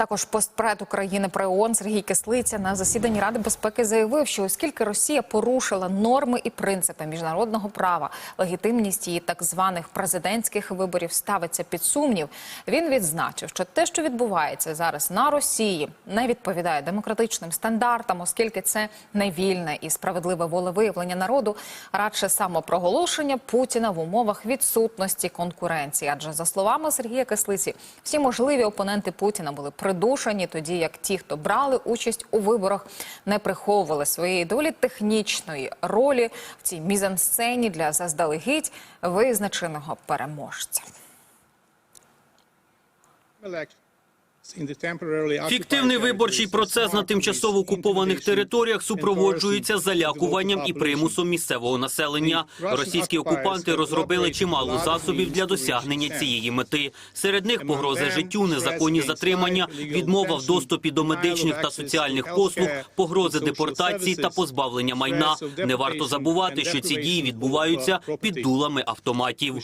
Також постпред України при ООН Сергій Кислиця на засіданні Ради безпеки заявив, що оскільки Росія порушила норми і принципи міжнародного права, легітимність її так званих президентських виборів ставиться під сумнів. Він відзначив, що те, що відбувається зараз на Росії, не відповідає демократичним стандартам, оскільки це не вільне і справедливе волевиявлення народу, радше самопроголошення Путіна в умовах відсутності конкуренції. Адже за словами Сергія Кислиці, всі можливі опоненти Путіна були придушені, тоді як ті, хто брали участь у виборах, не приховували своєї доволі технічної ролі в цій мізансцені для заздалегідь визначеного переможця. Фіктивний виборчий процес на тимчасово окупованих територіях супроводжується залякуванням і примусом місцевого населення. Російські окупанти розробили чимало засобів для досягнення цієї мети. Серед них погрози життю, незаконні затримання, відмова в доступі до медичних та соціальних послуг, погрози депортації та позбавлення майна. Не варто забувати, що ці дії відбуваються під дулами автоматів.